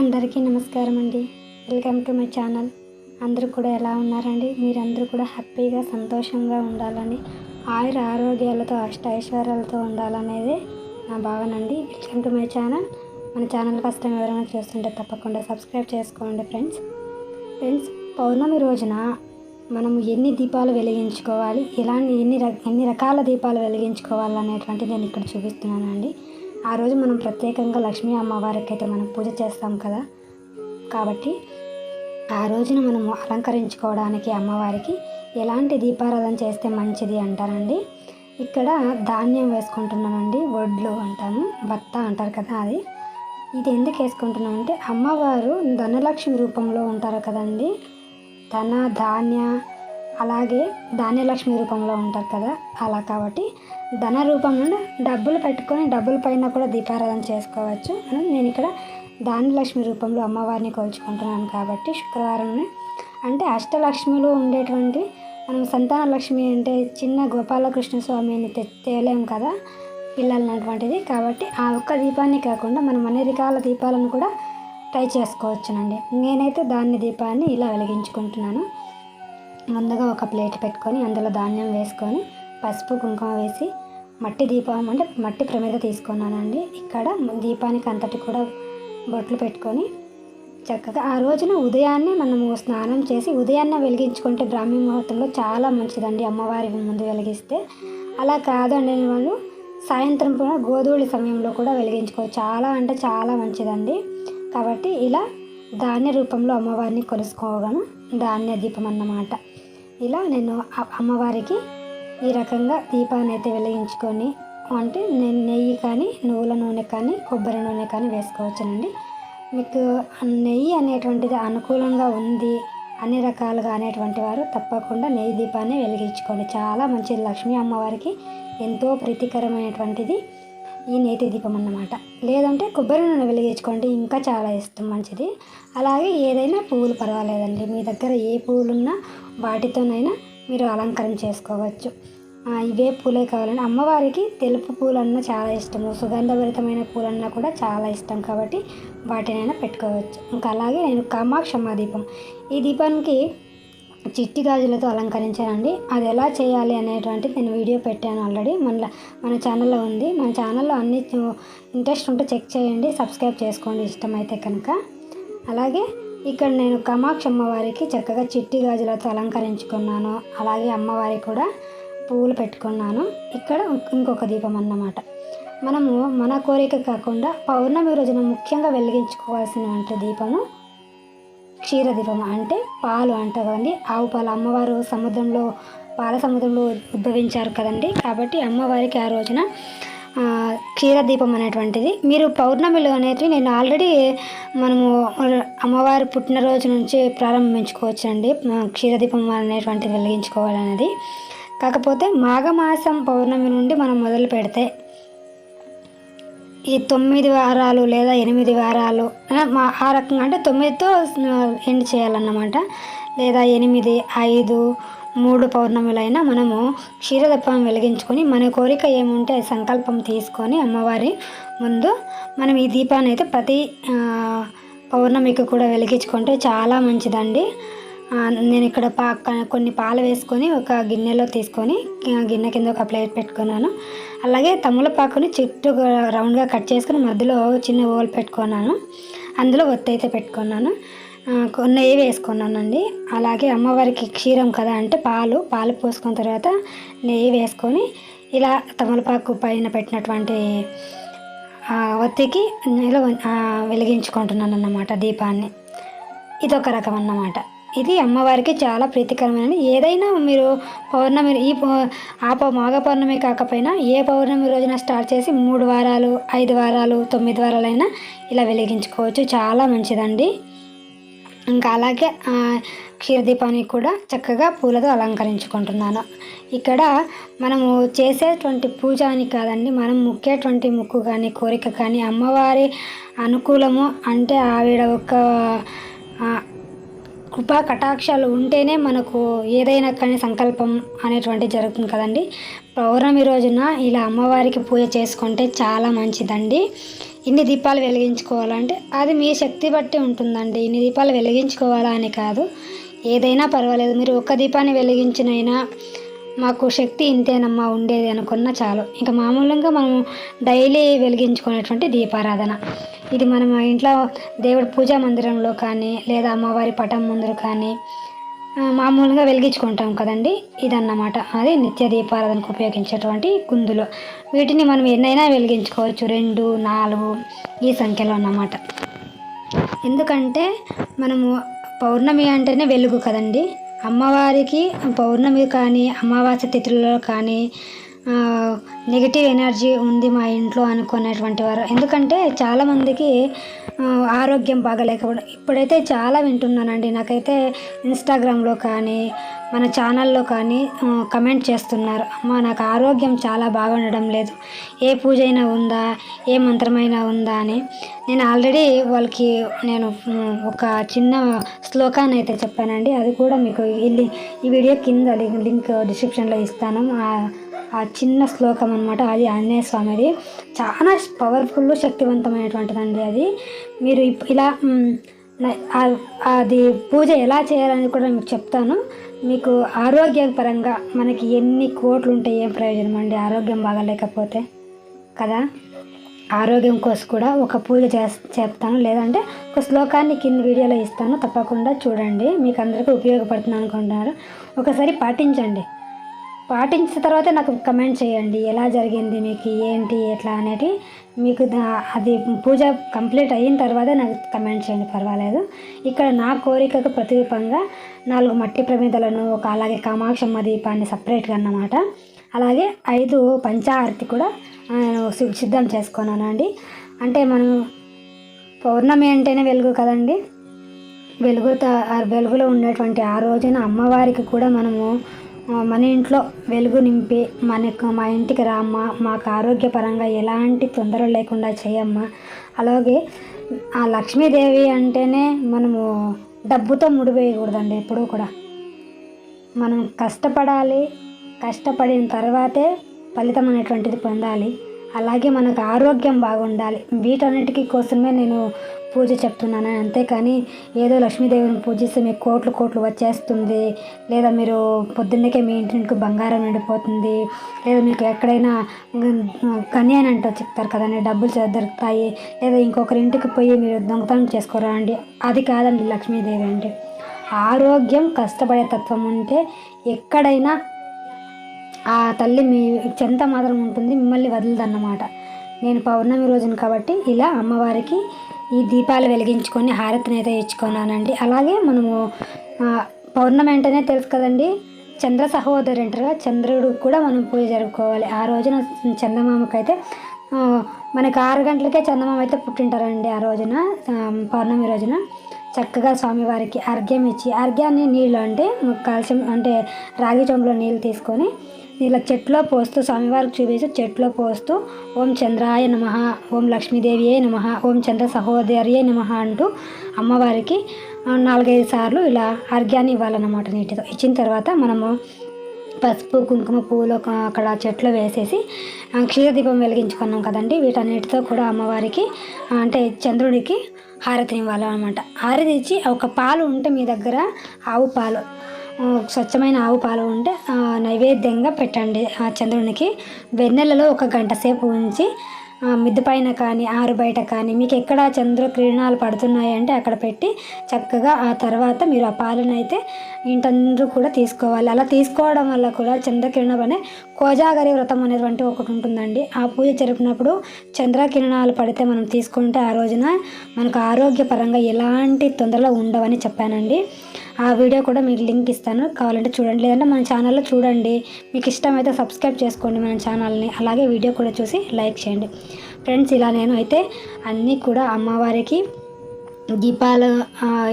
అందరికీ నమస్కారం అండి. Welcome to my channel. అందరూ కూడా ఎలా ఉన్నారండి? మీరందరూ కూడా హ్యాపీగా సంతోషంగా ఉండాలని ఆయుర ఆరోగ్యాలతో అష్ట ఐశ్వర్యాలతో ఉండాలనేది నా భావన అండి. Welcome to my channel. మన ఛానల్ ఫస్ట్ టైం ఎవరైనా చూస్తుంటే తప్పకుండా సబ్స్క్రైబ్ చేసుకోండి ఫ్రెండ్స్. ఫ్రెండ్స్ పౌర్ణమి రోజున మనం ఎన్ని దీపాలు వెలిగించుకోవాలి ఎలాంటి ఎన్ని ర ఎన్ని రకాల దీపాలు వెలిగించుకోవాలి అనేటువంటి నేను ఇక్కడ చూపిస్తున్నానండి. ఆ రోజు మనం ప్రత్యేకంగా లక్ష్మీ అమ్మవారికి అయితే మనం పూజ చేస్తాం కదా. కాబట్టి ఆ రోజున మనము అలంకరించుకోవడానికి అమ్మవారికి ఎలాంటి దీపారాధన చేస్తే మంచిది అంటారండి. ఇక్కడ ధాన్యం వేసుకుంటున్నామండి వడ్లు అంటాము బత్త అంటారు కదా అది. ఇది ఎందుకు వేసుకుంటున్నామంటే అమ్మవారు ధనలక్ష్మి రూపంలో ఉంటారు కదండి. ధన ధాన్య అలాగే ధాన్యలక్ష్మి రూపంలో ఉంటారు కదా. అలా కాబట్టి ధన రూపం నుండి డబ్బులు పెట్టుకొని డబ్బుల పైన కూడా దీపారాధన చేసుకోవచ్చు. నేను ఇక్కడ ధాన్యలక్ష్మి రూపంలో అమ్మవారిని కొలుచుకుంటున్నాను కాబట్టి శుక్రవారం అంటే అష్టలక్ష్మిలో ఉండేటువంటి మనం సంతాన లక్ష్మి అంటే చిన్న గోపాలకృష్ణ స్వామిని తె తేలేం కదా పిల్లలన్నటువంటిది కాబట్టి ఆ ఒక్క దీపాన్ని కాకుండా మనం అన్ని రకాల దీపాలను కూడా ట్రై చేసుకోవచ్చునండి. నేనైతే దాన్ని దీపాన్ని ఇలా వెలిగించుకుంటున్నాను. ముందుగా ఒక ప్లేట్ పెట్టుకొని అందులో ధాన్యం వేసుకొని పసుపు కుంకుమ వేసి మట్టి దీపం అంటే మట్టి ప్రమిద తీసుకున్నానండి. ఇక్కడ దీపానికి అంతటి కూడా బొట్లు పెట్టుకొని చక్కగా ఆ రోజున ఉదయాన్నే మనము స్నానం చేసి ఉదయాన్నే వెలిగించుకుంటే బ్రాహ్మీ ముహూర్తంలో చాలా మంచిదండి అమ్మవారి ముందు వెలిగిస్తే. అలా కాదండి వాళ్ళు సాయంత్రం పూట గోధుమల సమయంలో కూడా వెలిగించుకోవచ్చు. చాలా అంటే చాలా మంచిదండి. కాబట్టి ఇలా ధాన్య రూపంలో అమ్మవారిని కొలుసుకోగలను ధాన్య దీపం అన్నమాట. ఇలా నేను అమ్మవారికి ఈ రకంగా దీపాన్ని అయితే వెలిగించుకొని అంటే నేను నెయ్యి కానీ నువ్వుల నూనె కానీ కొబ్బరి నూనె కానీ వేసుకోవచ్చునండి మీకు నెయ్యి అనేటువంటిది అనుకూలంగా ఉంది అన్ని రకాలుగా అనేటువంటి వారు తప్పకుండా నెయ్యి దీపాన్ని వెలిగించుకోండి. చాలా మంచిది. లక్ష్మీ అమ్మవారికి ఎంతో ప్రీతికరమైనటువంటిది ఈ నేతి దీపం అన్నమాట. లేదంటే కొబ్బరి నూనె వెలిగించుకోండి ఇంకా చాలా ఇష్టం మంచిది. అలాగే ఏదైనా పువ్వులు పర్వాలేదండి. మీ దగ్గర ఏ పువ్వులున్నా వాటితోనైనా మీరు అలంకరణ చేసుకోవచ్చు. ఇవే పూలే కావాలని అమ్మవారికి తెలుపు పూలన్నా చాలా ఇష్టము. సుగంధభరితమైన పూలన్నా కూడా చాలా ఇష్టం కాబట్టి వాటినైనా పెట్టుకోవచ్చు. ఇంకా అలాగే నేను కామాక్షమ్మ దీపం. ఈ దీపానికి చిట్టి గాజులతో అలంకరించానండి. అది ఎలా చేయాలి అనేటువంటిది నేను వీడియో పెట్టాను ఆల్రెడీ. మన మన ఛానల్లో ఉంది. మన ఛానల్లో అన్ని ఇంట్రెస్ట్ ఉంటే చెక్ చేయండి. సబ్స్క్రైబ్ చేసుకోండి ఇష్టమైతే కనుక. అలాగే ఇక్కడ నేను కమాక్ష అమ్మవారికి చక్కగా చిట్టి గాజులతో అలంకరించుకున్నాను. అలాగే అమ్మవారికి కూడా పువ్వులు పెట్టుకున్నాను. ఇక్కడ ఇంకొక దీపం అన్నమాట. మనము మన కోరిక కాకుండా పౌర్ణమి రోజున ముఖ్యంగా వెలిగించుకోవాల్సిన దీపము క్షీరదీపము అంటే పాలు అంటారు కదండి ఆవు పాలు అమ్మవారు సముద్రంలో పాల సముద్రంలో ఉద్భవించారు కదండి. కాబట్టి అమ్మవారికి ఆ రోజున క్షీరదీపం అనేటువంటిది. మీరు పౌర్ణమిలో అనేది నేను ఆల్రెడీ మనము అమ్మవారి పుట్టినరోజు నుంచి ప్రారంభించుకోవచ్చు అండి క్షీరదీపం అనేటువంటిది వెలిగించుకోవాలనేది. కాకపోతే మాఘమాసం పౌర్ణమి నుండి మనం మొదలు పెడితే ఈ తొమ్మిది వారాలు లేదా ఎనిమిది వారాలు మా ఆ రకంగా అంటే తొమ్మిదితో ఎండ్ చేయాలన్నమాట. లేదా ఎనిమిది ఐదు మూడు పౌర్ణములైనా మనము క్షీరదప్పం వెలిగించుకొని మన కోరిక ఏముంటే సంకల్పం తీసుకొని అమ్మవారి ముందు మనం ఈ దీపాన్ని అయితే ప్రతి పౌర్ణమికి కూడా వెలిగించుకుంటే చాలా మంచిదండి. నేను ఇక్కడ పా కొన్ని పాలు వేసుకొని ఒక గిన్నెలో తీసుకొని గిన్నె కింద ఒక ప్లేట్ పెట్టుకున్నాను. అలాగే తమలపాకుని చుట్టూ రౌండ్గా కట్ చేసుకుని మధ్యలో చిన్న ఓలు పెట్టుకున్నాను. అందులో ఒత్తి అయితే పెట్టుకున్నాను. నెయ్యి వేసుకున్నానండి. అలాగే అమ్మవారికి క్షీరం కదా అంటే పాలు పాలు పోసుకున్న తర్వాత నెయ్యి వేసుకొని ఇలా తమలపాకు పైన పెట్టినటువంటి ఒత్తికి ఇలా వెలిగించుకుంటున్నాను అన్నమాట దీపాన్ని. ఇదొక రకం అన్నమాట ఇది అమ్మవారికి చాలా ప్రీతికరమైన ఏదైనా మీరు పౌర్ణమి ఈ ఆ మాఘ పౌర్ణమి కాకపోయినా ఏ పౌర్ణమి రోజున స్టార్ట్ చేసి మూడు వారాలు ఐదు వారాలు తొమ్మిది వారాలైనా ఇలా వెలిగించుకోవచ్చు. చాలా మంచిదండి. ఇంకా అలాగే క్షీరదీపాన్ని కూడా చక్కగా పూలతో అలంకరించుకుంటున్నాను. ఇక్కడ మనము చేసేటువంటి పూజ అని కాదండి మనం ముక్కేటువంటి ముక్కు కానీ కోరిక కానీ అమ్మవారి అనుకూలము అంటే ఆవిడ ఒక కృపా కటాక్షాలు ఉంటేనే మనకు ఏదైనా కానీ సంకల్పం అనేటువంటి జరుగుతుంది కదండి. పౌర్ణమి రోజున ఇలా అమ్మవారికి పూజ చేసుకుంటే చాలా మంచిదండి. ఇన్ని దీపాలు వెలిగించుకోవాలంటే అది మీ శక్తి బట్టి ఉంటుందండి. ఇన్ని దీపాలు వెలిగించుకోవాలా అని కాదు. ఏదైనా పర్వాలేదు. మీరు ఒక్క దీపాన్ని వెలిగించినైనా మాకు శక్తి ఇంతేనమ్మా ఉండేది అనుకున్న చాలు. ఇంకా మామూలుగా మనం డైలీ వెలిగించుకునేటువంటి దీపారాధన. ఇది మనం మా ఇంట్లో దేవుడి పూజా మందిరంలో కానీ లేదా అమ్మవారి పటం ముందర కానీ మామూలుగా వెలిగించుకుంటాం కదండి. ఇదన్నమాట. అది నిత్య దీపారాధనకు ఉపయోగించేటువంటి కుందులు. వీటిని మనం ఎన్నైనా వెలిగించుకోవచ్చు. రెండు నాలుగు ఈ సంఖ్యలో అన్నమాట. ఎందుకంటే మనము పౌర్ణమి అంటేనే వెలుగు కదండి. అమ్మవారికి పౌర్ణమి కానీ అమావాస్య తిథులలో కానీ నెగిటివ్ ఎనర్జీ ఉంది మా ఇంట్లో అనుకునేటువంటి వారు. ఎందుకంటే చాలామందికి ఆరోగ్యం బాగలేకపోవడం. ఇప్పుడైతే చాలా వింటున్నానండి. నాకైతే ఇన్స్టాగ్రామ్లో కానీ మన ఛానల్లో కానీ కమెంట్ చేస్తున్నారు. అమ్మ నాకు ఆరోగ్యం చాలా బాగుండడం లేదు. ఏ పూజ అయినా ఉందా? ఏ మంత్రమైనా ఉందా? అని. నేను ఆల్రెడీ వాళ్ళకి నేను ఒక చిన్న శ్లోకాన్ని అయితే చెప్పానండి. అది కూడా మీకు ఈ వీడియో కింద లింక్ లింక్ డిస్క్రిప్షన్లో ఇస్తాను. ఆ- చిన్న శ్లోకం అనమాట అది ఆంజనేయ స్వామిది. చాలా పవర్ఫుల్ శక్తివంతమైనటువంటిదండి అది. మీరు ఇప్- ఇలా అది పూజ ఎలా చేయాలని కూడా మీకు చెప్తాను. మీకు ఆరోగ్యపరంగా మనకి ఎన్ని కోట్లు ఉంటే ఏం ప్రయోజనం అండి ఆరోగ్యం బాగాలేకపోతే కదా? ఆరోగ్యం కోసం కూడా ఒక పూజ చే చెప్తాను. లేదంటే ఒక శ్లోకాన్ని కింద వీడియోలో ఇస్తాను. తప్పకుండా చూడండి. మీకు అందరికీ ఉపయోగపడుతుంది అనుకుంటున్నారు ఒకసారి పాటించండి. పాటించిన తర్వాత నాకు కమెంట్ చేయండి. ఎలా జరిగింది మీకు? ఏంటి? ఎట్లా? అనేది మీకు అది పూజ కంప్లీట్ అయిన తర్వాత నాకు కమెంట్ చేయండి. పర్వాలేదు. ఇక్కడ నా కోరికకు ప్రతిరూపంగా నాలుగు మట్టి ప్రమిదలను ఒక అలాగే కామాక్షమ్మ దీపాన్ని సపరేట్గా అన్నమాట. అలాగే ఐదు పంచాహారతి కూడా సిద్ధం చేసుకున్నానండి అంటే మనం పౌర్ణమి అంటేనే వెలుగు కదండి. వెలుగుతో వెలుగులో ఉండేటువంటి ఆ రోజున అమ్మవారికి కూడా మనము మన ఇంట్లో వెలుగు నింపి మనకు మా ఇంటికి రామ్మ మాకు ఆరోగ్యపరంగా ఎలాంటి తొందరలు లేకుండా చేయమ్మా. అలాగే ఆ లక్ష్మీదేవి అంటేనే మనము డబ్బుతో ముడివేయకూడదండి ఎప్పుడూ కూడా. మనం కష్టపడాలి కష్టపడిన తర్వాతే ఫలితం అనేటువంటిది పొందాలి. అలాగే మనకు ఆరోగ్యం బాగుండాలి. వీటన్నిటికీ కోసమే నేను పూజ చెప్తున్నాను. అంతేకాని ఏదో లక్ష్మీదేవిని పూజిస్తే మీకు కోట్లు కోట్లు వచ్చేస్తుంది. లేదా మీరు పొద్దున్నకే మీ ఇంటికి బంగారం నిండిపోతుంది లేదా మీకు ఎక్కడైనా కన్య అని అంటూ చెప్తారు కదండి డబ్బులు దొరుకుతాయి. లేదా ఇంకొకరి ఇంటికి పోయి మీరు దొంగతనం చేసుకోరా అండి అది కాదండి లక్ష్మీదేవి అంటే ఆరోగ్యం కష్టపడే తత్వం ఉంటే ఎక్కడైనా ఆ తల్లి మీ చెంత మాత్రం ఉంటుంది మిమ్మల్ని వదలదన్నమాట. నేను పౌర్ణమి రోజున కాబట్టి ఇలా అమ్మవారికి ఈ దీపాలు వెలిగించుకొని హారతిని అయితే ఇచ్చుకున్నానండి. అలాగే మనము పౌర్ణమి అంటేనే తెలుసు కదండి చంద్ర సహోదరు అంటారు చంద్రుడు కూడా మనం పూజ జరుపుకోవాలి. ఆ రోజున చందమామకైతే మనకి ఆరు గంటలకే చందమామ అయితే పుట్టింటారండి ఆ రోజున పౌర్ణమి రోజున. చక్కగా స్వామివారికి అర్ఘ్యం ఇచ్చి అర్ఘ్యాన్ని నీళ్ళు అంటే కాల్షియం అంటే రాగి చెంబులో నీళ్ళు తీసుకొని ఇలా చెట్లో పోస్తూ స్వామివారికి చూపించి చెట్లో పోస్తూ ఓం చంద్రాయ నమ ఓం లక్ష్మీదేవియే నమ ఓం చంద్ర సహోదరియే నమ అంటూ అమ్మవారికి నాలుగైదు సార్లు ఇలా అర్ఘ్యాన్ని ఇవ్వాలన్నమాట నీటితో. ఇచ్చిన తర్వాత మనము పసుపు కుంకుమ పూలు ఒక అక్కడ చెట్లు వేసేసి క్షీరదీపం వెలిగించుకున్నాం కదండి. వీటన్నిటితో కూడా అమ్మవారికి అంటే చంద్రుడికి హారతిని ఇవ్వాలన్నమాట హారతి ఇచ్చి ఒక పాలు ఉంటే మీ దగ్గర ఆవు పాలు. స్వచ్ఛమైన ఆవు పాలు ఉంటే నైవేద్యంగా పెట్టండి ఆ చంద్రునికి. వెన్నెలలో ఒక గంట సేపు ఉంచి మిద్దు మిద్దె పైన కానీ ఆరు బయట కానీ మీకు ఎక్కడ చంద్ర కిరణాలు పడుతున్నాయి అంటే అక్కడ పెట్టి చక్కగా ఆ తర్వాత మీరు ఆ పాలను అయితే ఇంటందరూ కూడా తీసుకోవాలి. అలా తీసుకోవడం వల్ల కూడా చంద్రకిరణం అనే కోజాగరి వ్రతం అనేటువంటి ఒకటి ఉంటుందండి. ఆ పూజ జరిపినప్పుడు చంద్రకిరణాలు పడితే మనం తీసుకుంటే ఆ రోజున మనకు ఆరోగ్యపరంగా ఎలాంటి తొందరలో ఉండవని చెప్పానండి. ఆ వీడియో కూడా మీకు లింక్ ఇస్తాను. కావాలంటే చూడండి. లేదంటే మన ఛానల్లో చూడండి. మీకు ఇష్టమైతే సబ్స్క్రైబ్ చేసుకోండి మన ఛానల్ని. అలాగే వీడియో కూడా చూసి లైక్ చేయండి. ఫ్రెండ్స్ ఇలా నేను అయితే అన్నీ కూడా అమ్మవారికి దీపాలు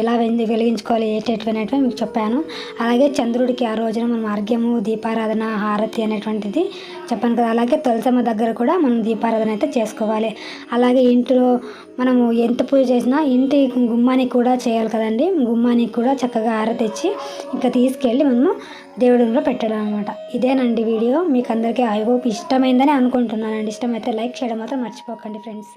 ఎలా వెలిగించుకోవాలి ఏటేటివనేటివి మీకు చెప్పాను. అలాగే చంద్రుడికి ఆ రోజున మనం అర్ఘ్యము దీపారాధన హారతి అనేటువంటిది చెప్పాను కదా. అలాగే తులసమ్మ దగ్గర కూడా మనం దీపారాధన అయితే చేసుకోవాలి. అలాగే ఇంట్లో మనము ఎంత పూజ చేసినా ఇంటి గుమ్మానికి కూడా చేయాలి కదండి. గుమ్మానికి కూడా చక్కగా హారతి ఇచ్చి ఇంకా తీసుకెళ్ళి మనము దేవుడిలో పెట్టడం అనమాట ఇదేనండి వీడియో. మీకు అందరికీ ఐ హోప్ ఇష్టమైందని అనుకుంటున్నానండి. ఇష్టమైతే లైక్ చేయడం మాత్రం మర్చిపోకండి ఫ్రెండ్స్.